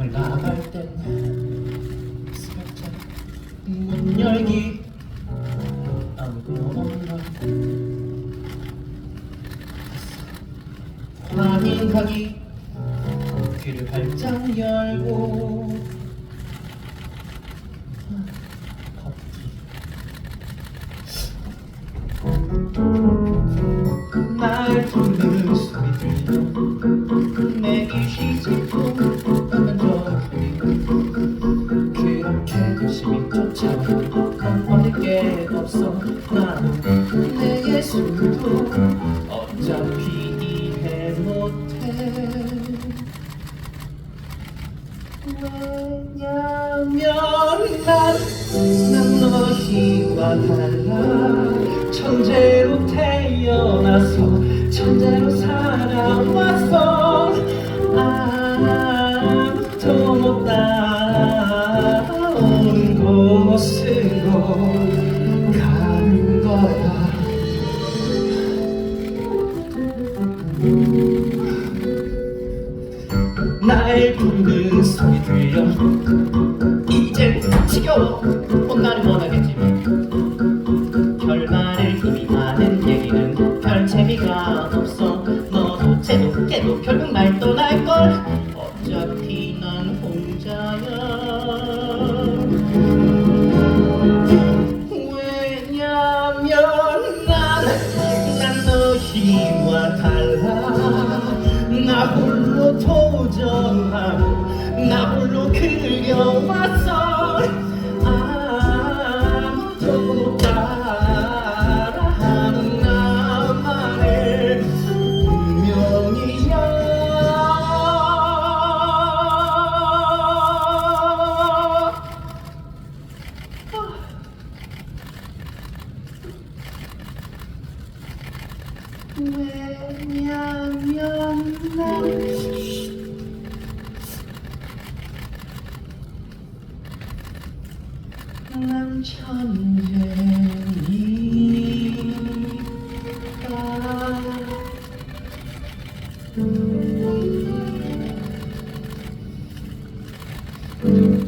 방을 나갈 때는 살짝 문 열기. 아무도 없나 많이 가기. 귀를 활짝 열고. 아, 걷기. 난 얻을 게 없어 나는 내 예술도 어차피 이해 못해. 왜냐면 난, 난 너희와 달라 천재로 태어나서 천재로 살아왔어 거야 날 부르는 소리 들려. 이제 지겨워. 혼나를 원하겠지만 결말을 이미 아는 얘기는 별 재미가 없어. 너도 쟤도 걔도 결국 날 떠날걸. 어차피 난 혼자야 달라. 나 홀로 도전하고 나 홀로 그려왔어 Thank mm -hmm. you.